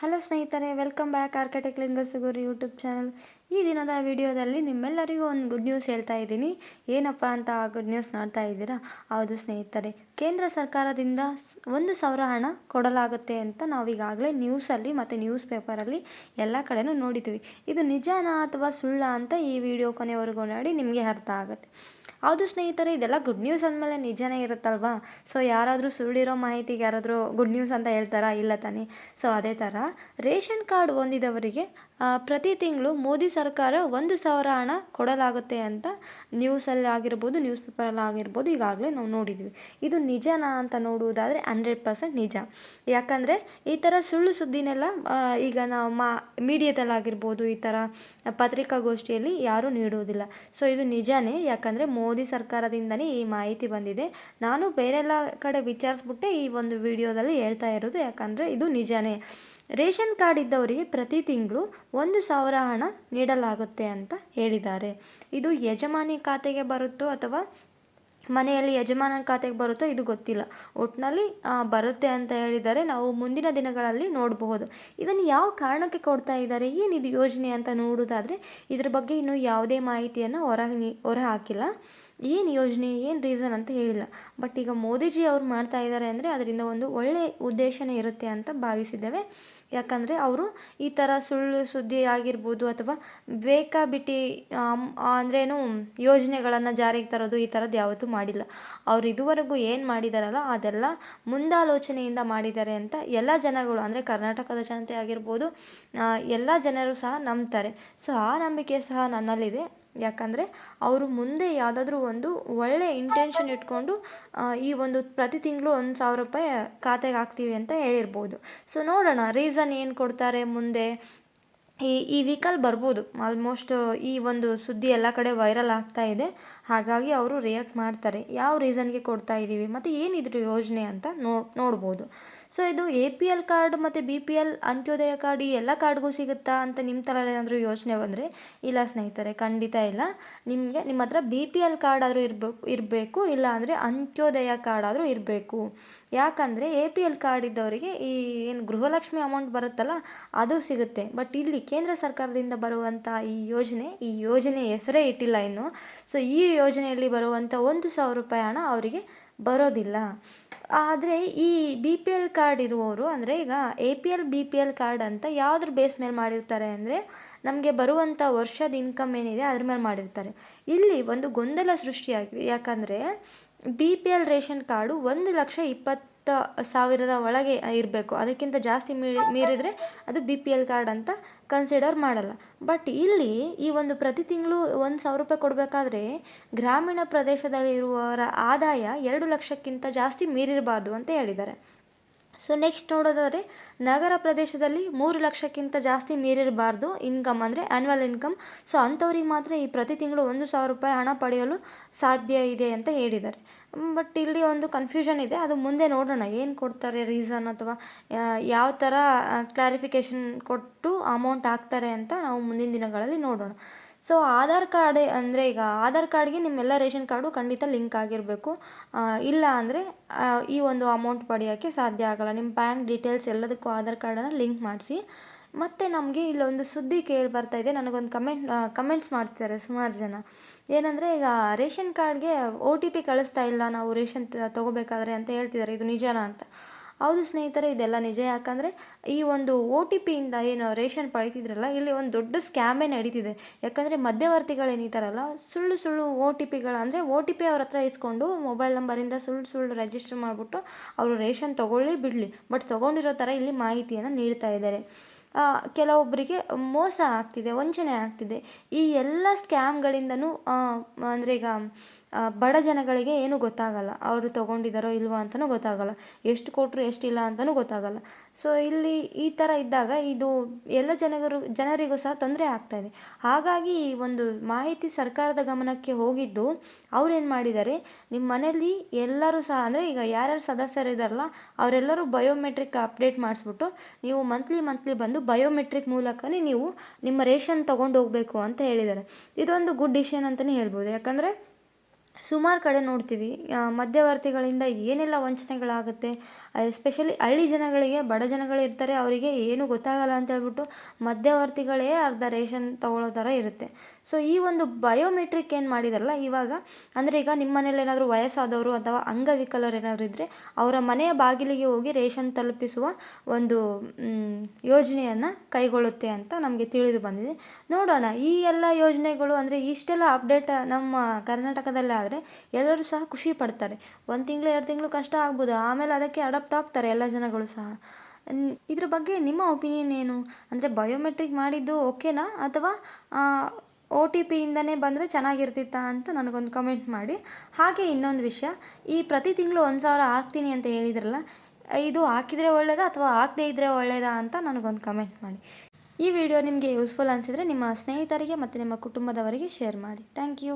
Hello ಸ್ನೇಹಿತರೆ, welcome back architect Lingasugur YouTube channel. ಈ ದಿನದ ವಿಡಿಯೋದಲ್ಲಿ ನಿಮ್ಮೆಲ್ಲರಿಗೂ ಒಂದು ಗುಡ್ ನ್ಯೂಸ್ ಹೇಳ್ತಾ ಇದ್ದೀನಿ. ಏನಪ್ಪ ಅಂತ ಆ ಗುಡ್ ನ್ಯೂಸ್ ನೋಡ್ತಾ ಇದ್ದೀರಾ? ಹೌದು ಸ್ನೇಹಿತರೆ, ಕೇಂದ್ರ ಸರ್ಕಾರದಿಂದ ಒಂದು ಸಾವಿರ ಹಣ ಕೊಡಲಾಗುತ್ತೆ ಅಂತ ನಾವು ಈಗಾಗಲೇ ನ್ಯೂಸಲ್ಲಿ ಮತ್ತು ನ್ಯೂಸ್ ಪೇಪರಲ್ಲಿ ಎಲ್ಲ ಕಡೆನೂ ನೋಡಿದ್ವಿ ಇದು ನಿಜಾನಾ ಅಥವಾ ಸುಳ್ಳ ಅಂತ ಈ ವಿಡಿಯೋ ಕೊನೆವರೆಗೂ ನೋಡಿ ನಿಮಗೆ ಅರ್ಥ ಆಗುತ್ತೆ. ಹೌದು ಸ್ನೇಹಿತರೆ, ಇದೆಲ್ಲ ಗುಡ್ ನ್ಯೂಸ್ ಅಂದಮೇಲೆ ನಿಜನೇ ಇರುತ್ತಲ್ವಾ? ಸೊ ಯಾರಾದರೂ ಸುಳ್ಳಿರೋ ಮಾಹಿತಿಗೆ ಯಾರಾದರೂ ಗುಡ್ ನ್ಯೂಸ್ ಅಂತ ಹೇಳ್ತಾರಾ? ಇಲ್ಲ ತಾನೇ? ಸೊ ಅದೇ ಥರ ರೇಷನ್ ಕಾರ್ಡ್ ಹೊಂದಿದವರಿಗೆ ಪ್ರತಿ ತಿಂಗಳು ಮೋದಿ ಸರ್ಕಾರ ಒಂದು ಸಾವಿರ ಹಣ ಕೊಡಲಾಗುತ್ತೆ ಅಂತ ನ್ಯೂಸಲ್ಲಿ ಆಗಿರ್ಬೋದು ನ್ಯೂಸ್ ಪೇಪರಲ್ಲಿ ಆಗಿರ್ಬೋದು ಈಗಾಗಲೇ ನಾವು ನೋಡಿದ್ವಿ. ಇದು ನಿಜನಾ ಅಂತ ನೋಡುವುದಾದರೆ ಹಂಡ್ರೆಡ್ ಪರ್ಸೆಂಟ್ ನಿಜ. ಯಾಕಂದರೆ ಈ ಥರ ಸುಳ್ಳು ಸುದ್ದಿನೆಲ್ಲ ಈಗ ನಾವು ಮಾ ಮೀಡಿಯಾದಲ್ಲಾಗಿರ್ಬೋದು ಈ ಥರ ಪತ್ರಿಕಾಗೋಷ್ಠಿಯಲ್ಲಿ ಯಾರೂ ನೀಡುವುದಿಲ್ಲ. ಸೊ ಇದು ನಿಜನೇ. ಯಾಕಂದರೆ ಮೋದಿ ಸರ್ಕಾರದಿಂದನೇ ಈ ಮಾಹಿತಿ ಬಂದಿದೆ. ನಾನು ಬೇರೆಲ್ಲ ಕಡೆ ವಿಚಾರಿಸ್ಬಿಟ್ಟೆ ಈ ಒಂದು ವಿಡಿಯೋದಲ್ಲಿ ಹೇಳ್ತಾ ಇರೋದು ಯಾಕಂದರೆ ಇದು ನಿಜಾನೇ. ರೇಷನ್ ಕಾರ್ಡ್ ಇದ್ದವರಿಗೆ ಪ್ರತಿ ತಿಂಗಳು ಒಂದು ಸಾವಿರ ಹಣ ನೀಡಲಾಗುತ್ತೆ ಅಂತ ಹೇಳಿದ್ದಾರೆ. ಇದು ಯಜಮಾನಿ ಖಾತೆಗೆ ಬರುತ್ತೋ ಅಥವಾ ಮನೆಯಲ್ಲಿ ಯಜಮಾನ ಖಾತೆಗೆ ಬರುತ್ತೋ ಇದು ಗೊತ್ತಿಲ್ಲ. ಒಟ್ಟಿನಲ್ಲಿ ಬರುತ್ತೆ ಅಂತ ಹೇಳಿದರೆ ನಾವು ಮುಂದಿನ ದಿನಗಳಲ್ಲಿ ನೋಡಬಹುದು. ಇದನ್ನು ಯಾವ ಕಾರಣಕ್ಕೆ ಕೊಡ್ತಾ ಇದ್ದಾರೆ? ಏನಿದು ಯೋಜನೆ ಅಂತ ನೋಡೋದಾದರೆ ಇದ್ರ ಬಗ್ಗೆ ಇನ್ನೂ ಯಾವುದೇ ಮಾಹಿತಿಯನ್ನು ಹೊರ ಹೊರ ಹಾಕಿಲ್ಲ ಏನು ಯೋಜನೆ, ಏನು ರೀಸನ್ ಅಂತ ಹೇಳಿಲ್ಲ. ಬಟ್ ಈಗ ಮೋದಿಜಿ ಅವ್ರು ಮಾಡ್ತಾ ಇದ್ದಾರೆ ಅಂದರೆ ಅದರಿಂದ ಒಂದು ಒಳ್ಳೆಯ ಉದ್ದೇಶನೇ ಇರುತ್ತೆ ಅಂತ ಭಾವಿಸಿದ್ದೇವೆ. ಯಾಕಂದರೆ ಅವರು ಈ ಥರ ಸುಳ್ಳು ಸುದ್ದಿ ಆಗಿರ್ಬೋದು ಅಥವಾ ಬೇಕಾಬಿಟ್ಟಿ ಅಂದ್ರೇನು ಯೋಜನೆಗಳನ್ನು ಜಾರಿಗೆ ತರೋದು ಈ ಥರದ್ದು ಯಾವತ್ತೂ ಮಾಡಿಲ್ಲ. ಅವ್ರು ಇದುವರೆಗೂ ಏನು ಮಾಡಿದಾರಲ್ಲ ಅದೆಲ್ಲ ಮುಂದಾಲೋಚನೆಯಿಂದ ಮಾಡಿದ್ದಾರೆ ಅಂತ ಎಲ್ಲ ಜನಗಳು, ಅಂದರೆ ಕರ್ನಾಟಕದ ಜನತೆ ಆಗಿರ್ಬೋದು ಎಲ್ಲ ಜನರು ಸಹ ನಂಬ್ತಾರೆ. ಸೊ ಆ ನಂಬಿಕೆ ಸಹ ನನ್ನಲ್ಲಿದೆ. ಯಾಕಂದರೆ ಅವರು ಮುಂದೆ ಯಾವುದಾದ್ರೂ ಒಂದು ಒಳ್ಳೆಯ ಇಂಟೆನ್ಷನ್ ಇಟ್ಕೊಂಡು ಈ ಒಂದು ಪ್ರತಿ ತಿಂಗಳು ಒಂದು ಸಾವಿರ ರೂಪಾಯಿ ಖಾತೆಗೆ ಹಾಕ್ತೀವಿ ಅಂತ ಹೇಳಿರ್ಬೋದು. ಸೊ ನೋಡೋಣ ರೀಸನ್ ಏನು ಕೊಡ್ತಾರೆ ಮುಂದೆ? ಈ ಈ ವೀಕಲ್ಲಿ ಬರ್ಬೋದು. ಆಲ್ಮೋಸ್ಟ್ ಈ ಒಂದು ಸುದ್ದಿ ಎಲ್ಲ ಕಡೆ ವೈರಲ್ ಆಗ್ತಾ ಇದೆ. ಹಾಗಾಗಿ ಅವರು ರಿಯಾಕ್ಟ್ ಮಾಡ್ತಾರೆ. ಯಾವ ರೀಸನ್ಗೆ ಕೊಡ್ತಾ ಇದ್ದೀವಿ ಮತ್ತು ಏನಿದ್ರು ಯೋಜನೆ ಅಂತ ನೋ, ನೋಡ್ಬೋದು. ಸೊ ಇದು ಎ ಪಿ ಎಲ್ ಕಾರ್ಡ್ ಮತ್ತು B P L Antyodaya card ಈ ಎಲ್ಲ ಕಾರ್ಡ್ಗೂ ಸಿಗುತ್ತಾ ಅಂತ ನಿಮ್ಮ ಥರ ಏನಾದರೂ ಯೋಚನೆ ಬಂದರೆ ಇಲ್ಲ ಸ್ನೇಹಿತರೆ, ಖಂಡಿತ ಇಲ್ಲ. ನಿಮಗೆ ನಿಮ್ಮ ಹತ್ರ ಬಿ ಪಿ ಎಲ್ ಕಾರ್ಡ್ ಆದರೂ ಇರಬೇಕು ಇರಬೇಕು ಇಲ್ಲ ಅಂದರೆ ಅಂತ್ಯೋದಯ ಕಾರ್ಡ್ ಆದರೂ ಇರಬೇಕು. ಯಾಕಂದರೆ ಎ ಪಿ ಎಲ್ ಕಾರ್ಡ್ ಇದ್ದವರಿಗೆ ಈ ಏನು ಗೃಹಲಕ್ಷ್ಮಿ ಅಮೌಂಟ್ ಬರುತ್ತಲ್ಲ, ಅದು ಸಿಗುತ್ತೆ. ಬಟ್ ಇಲ್ಲಿ ಕೇಂದ್ರ ಸರ್ಕಾರದಿಂದ ಬರುವಂಥ ಈ ಯೋಜನೆ ಈ ಯೋಜನೆ ಹೆಸರೇ ಇಟ್ಟಿಲ್ಲ ಇನ್ನು. ಸೊ ಈ ಯೋಜನೆಯಲ್ಲಿ ಬರುವಂಥ ಒಂದು ಸಾವಿರ ರೂಪಾಯಿ ಹಣ ಅವರಿಗೆ ಬರೋದಿಲ್ಲ. ಆದರೆ ಈ ಬಿ ಪಿ ಎಲ್ ಕಾರ್ಡ್ ಇರುವವರು, ಅಂದರೆ ಈಗ A P L B P L card ಅಂತ ಯಾವುದ್ರ ಬೇಸ್ ಮೇಲೆ ಮಾಡಿರ್ತಾರೆ ಅಂದರೆ ನಮಗೆ ಬರುವಂಥ ವರ್ಷದ ಇನ್ಕಮ್ ಏನಿದೆ ಅದ್ರ ಮೇಲೆ ಮಾಡಿರ್ತಾರೆ. ಇಲ್ಲಿ ಒಂದು ಗೊಂದಲ ಸೃಷ್ಟಿಯಾಗಿದೆ ಯಾಕಂದರೆ B P L ration card ಒಂದು ಲಕ್ಷ ಇಪ್ಪತ್ತು ಸಾವಿರದ ಒಳಗೆ ಇರಬೇಕು. ಅದಕ್ಕಿಂತ ಜಾಸ್ತಿ ಮೀರಿ ಮೀರಿದರೆ ಅದು ಬಿ ಪಿ ಎಲ್ ಕಾರ್ಡ್ ಅಂತ ಕನ್ಸಿಡರ್ ಮಾಡಲ್ಲ. ಬಟ್ ಇಲ್ಲಿ ಈ ಒಂದು ಪ್ರತಿ ತಿಂಗಳು ಒಂದು ಸಾವಿರ ರೂಪಾಯಿ ಕೊಡಬೇಕಾದ್ರೆ ಗ್ರಾಮೀಣ ಪ್ರದೇಶದಲ್ಲಿರುವವರ ಆದಾಯ ಎರಡು ಲಕ್ಷಕ್ಕಿಂತ ಜಾಸ್ತಿ ಮೀರಿರಬಾರ್ದು ಅಂತ ಹೇಳಿದ್ದಾರೆ. ಸೊ ನೆಕ್ಸ್ಟ್ ನೋಡೋದಾದರೆ, ನಗರ ಪ್ರದೇಶದಲ್ಲಿ ಮೂರು ಲಕ್ಷಕ್ಕಿಂತ ಜಾಸ್ತಿ ಮೀರಿರಬಾರ್ದು ಇನ್ಕಮ್ ಅಂದರೆ ಆ್ಯನ್ಯುವಲ್ ಇನ್ಕಮ್ ಸೊ ಅಂಥವ್ರಿಗೆ ಮಾತ್ರ ಈ ಪ್ರತಿ ತಿಂಗಳು ಒಂದು ಸಾವಿರ ರೂಪಾಯಿ ಹಣ ಪಡೆಯಲು ಸಾಧ್ಯ ಇದೆ ಅಂತ ಹೇಳಿದ್ದಾರೆ. ಬಟ್ ಇಲ್ಲಿ ಒಂದು ಕನ್ಫ್ಯೂಷನ್ ಇದೆ. ಅದು ಮುಂದೆ ನೋಡೋಣ, ಏನು ಕೊಡ್ತಾರೆ ರೀಸನ್ ಅಥವಾ ಯಾವ ಥರ ಕ್ಲಾರಿಫಿಕೇಷನ್ ಕೊಟ್ಟು ಅಮೌಂಟ್ ಹಾಕ್ತಾರೆ ಅಂತ ನಾವು ಮುಂದಿನ ದಿನಗಳಲ್ಲಿ ನೋಡೋಣ. ಸೊ ಆಧಾರ್ ಕಾರ್ಡ್ ಅಂದರೆ ಈಗ ಆಧಾರ್ ಕಾರ್ಡ್ಗೆ ನಿಮ್ಮೆಲ್ಲ ರೇಷನ್ ಕಾರ್ಡು ಖಂಡಿತ ಲಿಂಕ್ ಆಗಿರಬೇಕು. ಇಲ್ಲ ಅಂದರೆ ಈ ಒಂದು ಅಮೌಂಟ್ ಪಡೆಯೋಕ್ಕೆ ಸಾಧ್ಯ ಆಗಲ್ಲ. ನಿಮ್ಮ ಬ್ಯಾಂಕ್ ಡೀಟೇಲ್ಸ್ ಎಲ್ಲದಕ್ಕೂ ಆಧಾರ್ ಕಾರ್ಡನ್ನು ಲಿಂಕ್ ಮಾಡಿಸಿ. ಮತ್ತು ನಮಗೆ ಇಲ್ಲೊಂದು ಸುದ್ದಿ ಕೇಳಿ ಬರ್ತಾ ಇದೆ. ನನಗೊಂದು ಕಮೆಂಟ್ ಕಮೆಂಟ್ಸ್ ಮಾಡ್ತಿದ್ದಾರೆ ಸುಮಾರು ಜನ. ಏನಂದರೆ, ಈಗ ರೇಷನ್ ಕಾರ್ಡ್ಗೆ ಒ ಟಿ ಪಿ ಕಳಿಸ್ತಾ ಇಲ್ಲ. ನಾವು ರೇಷನ್ ತಗೋಬೇಕಾದ್ರೆ ಅಂತ ಹೇಳ್ತಿದ್ದಾರೆ ಇದು ನಿಜನಾ ಅಂತ. ಹೌದು ಸ್ನೇಹಿತರೆ, ಇದೆಲ್ಲ ನಿಜ. ಯಾಕಂದರೆ ಈ ಒಂದು ಒ ಟಿ ಪಿಯಿಂದ ಏನು ರೇಷನ್ ಪಡೀತಿದ್ರಲ್ಲ, ಇಲ್ಲಿ ಒಂದು ದೊಡ್ಡ ಸ್ಕ್ಯಾಮೇ ನಡೀತಿದೆ. ಯಾಕಂದರೆ ಮಧ್ಯವರ್ತಿಗಳೇನಿದ್ದಾರಲ್ಲ ಸುಳ್ಳು ಸುಳ್ಳು ಒ ಟಿ ಪಿಗಳು ಅಂದರೆ ಒ ಟಿ ಪಿ ಅವ್ರ ಹತ್ರ ಇಸ್ಕೊಂಡು ಮೊಬೈಲ್ ನಂಬರಿಂದ ಸುಳ್ಳು ಸುಳ್ಳು ರಿಜಿಸ್ಟರ್ ಮಾಡಿಬಿಟ್ಟು ಅವರು ರೇಷನ್ ತೊಗೊಳ್ಳಿ ಬಿಡಲಿ. ಬಟ್ ತೊಗೊಂಡಿರೋ ಥರ ಇಲ್ಲಿ ಮಾಹಿತಿಯನ್ನು ನೀಡ್ತಾ ಇದ್ದಾರೆ. ಕೆಲವೊಬ್ಬರಿಗೆ ಮೋಸ ಆಗ್ತಿದೆ, ವಂಚನೆ ಆಗ್ತಿದೆ. ಈ ಎಲ್ಲ ಸ್ಕ್ಯಾಮ್ಗಳಿಂದನೂ ಅಂದರೆ ಈಗ ಬಡ ಜನಗಳಿಗೆ ಏನೂ ಗೊತ್ತಾಗಲ್ಲ. ಅವರು ತಗೊಂಡಿದ್ದಾರೋ ಇಲ್ವೋ ಅಂತಲೂ ಗೊತ್ತಾಗಲ್ಲ. ಎಷ್ಟು ಕೊಟ್ಟರು ಎಷ್ಟಿಲ್ಲ ಅಂತಲೂ ಗೊತ್ತಾಗಲ್ಲ. ಸೊ ಇಲ್ಲಿ ಈ ಥರ ಇದ್ದಾಗ ಇದು ಎಲ್ಲ ಜನಗರು, ಜನರಿಗೂ ಸಹ ತೊಂದರೆ ಆಗ್ತಾಯಿದೆ ಹಾಗಾಗಿ ಈ ಒಂದು ಮಾಹಿತಿ ಸರ್ಕಾರದ ಗಮನಕ್ಕೆ ಹೋಗಿದ್ದು ಅವ್ರೇನು ಮಾಡಿದ್ದಾರೆ ನಿಮ್ಮ ಮನೆಯಲ್ಲಿ ಎಲ್ಲರೂ ಸಹ, ಅಂದರೆ ಈಗ ಯಾರ್ಯಾರು ಸದಸ್ಯರು ಇದ್ದಾರಲ್ಲ ಅವರೆಲ್ಲರೂ ಬಯೋಮೆಟ್ರಿಕ್ ಅಪ್ಡೇಟ್ ಮಾಡಿಸ್ಬಿಟ್ಟು ನೀವು ಮಂತ್ಲಿ ಮಂತ್ಲಿ ಬಂದು ಬಯೋಮೆಟ್ರಿಕ್ ಮೂಲಕನೇ ನೀವು ನಿಮ್ಮ ರೇಷನ್ ತೊಗೊಂಡು ಹೋಗಬೇಕು ಅಂತ ಹೇಳಿದ್ದಾರೆ. ಇದೊಂದು ಗುಡ್ ಡಿಶನ್ ಅಂತಲೇ ಹೇಳ್ಬೋದು. ಯಾಕಂದರೆ ಸುಮಾರು ಕಡೆ ನೋಡ್ತೀವಿ. ಮಧ್ಯವರ್ತಿಗಳಿಂದ ಏನೆಲ್ಲ ವಂಚನೆಗಳಾಗುತ್ತೆ ಎಸ್ಪೆಷಲಿ ಹಳ್ಳಿ ಜನಗಳಿಗೆ, ಬಡ ಜನಗಳು ಇರ್ತಾರೆ, ಅವರಿಗೆ ಏನೂ ಗೊತ್ತಾಗಲ್ಲ ಅಂತ ಹೇಳ್ಬಿಟ್ಟು ಮಧ್ಯವರ್ತಿಗಳೇ ಅರ್ಧ ರೇಷನ್ ತೊಗೊಳ್ಳೋ ಥರ ಇರುತ್ತೆ. ಸೊ ಈ ಒಂದು ಬಯೋಮೆಟ್ರಿಕ್ ಏನು ಮಾಡಿದಾರಲ್ಲ ಇವಾಗ ಅಂದರೆ ಈಗ ನಿಮ್ಮ ಮನೇಲಿ ಏನಾದರೂ ವಯಸ್ಸಾದವರು ಅಥವಾ ಅಂಗವಿಕಲರು ಏನಾದರೂ ಇದ್ದರೆ ಅವರ ಮನೆಯ ಬಾಗಿಲಿಗೆ ಹೋಗಿ ರೇಷನ್ ತಲುಪಿಸುವ ಒಂದು ಯೋಜನೆಯನ್ನು ಕೈಗೊಳ್ಳುತ್ತೆ ಅಂತ ನಮಗೆ ತಿಳಿದು ಬಂದಿದೆ. ನೋಡೋಣ, ಈ ಎಲ್ಲ ಯೋಜನೆಗಳು ಅಂದರೆ ಇಷ್ಟೆಲ್ಲ ಅಪ್ಡೇಟ್ ನಮ್ಮ ಕರ್ನಾಟಕದಲ್ಲೇ ಎಲ್ಲರೂ ಸಹ ಖುಷಿ ಪಡ್ತಾರೆ. ಒಂದು ತಿಂಗಳು, ಎರಡು ತಿಂಗಳು ಕಷ್ಟ ಆಗ್ಬೋದು, ಆಮೇಲೆ ಅದಕ್ಕೆ ಅಡಾಪ್ಟ್ ಆಗ್ತಾರೆ ಎಲ್ಲ ಜನಗಳು ಸಹ. ಇದ್ರ ಬಗ್ಗೆ ನಿಮ್ಮ ಒಪಿನಿಯನ್ ಏನು? ಅಂದರೆ ಬಯೋಮೆಟ್ರಿಕ್ ಮಾಡಿದ್ದು ಓಕೆನಾ? ಅಥವಾ ಒ ಟಿ ಪಿಯಿಂದನೇ ಬಂದರೆ ಚೆನ್ನಾಗಿರ್ತಿತ್ತಾ ಅಂತ ನನಗೊಂದು ಕಮೆಂಟ್ ಮಾಡಿ. ಹಾಗೆ ಇನ್ನೊಂದು ವಿಷಯ, ಈ ಪ್ರತಿ ತಿಂಗಳು ಒಂದು ಸಾವಿರ ಹಾಕ್ತೀನಿ ಅಂತ ಹೇಳಿದ್ರಲ್ಲ, ಇದು ಹಾಕಿದರೆ ಒಳ್ಳೆಯದಾ ಅಥವಾ ಹಾಕದೇ ಇದ್ದರೆ ಒಳ್ಳೆಯದಾ ಅಂತ ನನಗೊಂದು ಕಮೆಂಟ್ ಮಾಡಿ. ಈ ವಿಡಿಯೋ ನಿಮಗೆ ಯೂಸ್ಫುಲ್ ಅನಿಸಿದರೆ ನಿಮ್ಮ ಸ್ನೇಹಿತರಿಗೆ ಮತ್ತು ನಿಮ್ಮ ಕುಟುಂಬದವರಿಗೆ ಶೇರ್ ಮಾಡಿ. Thank you.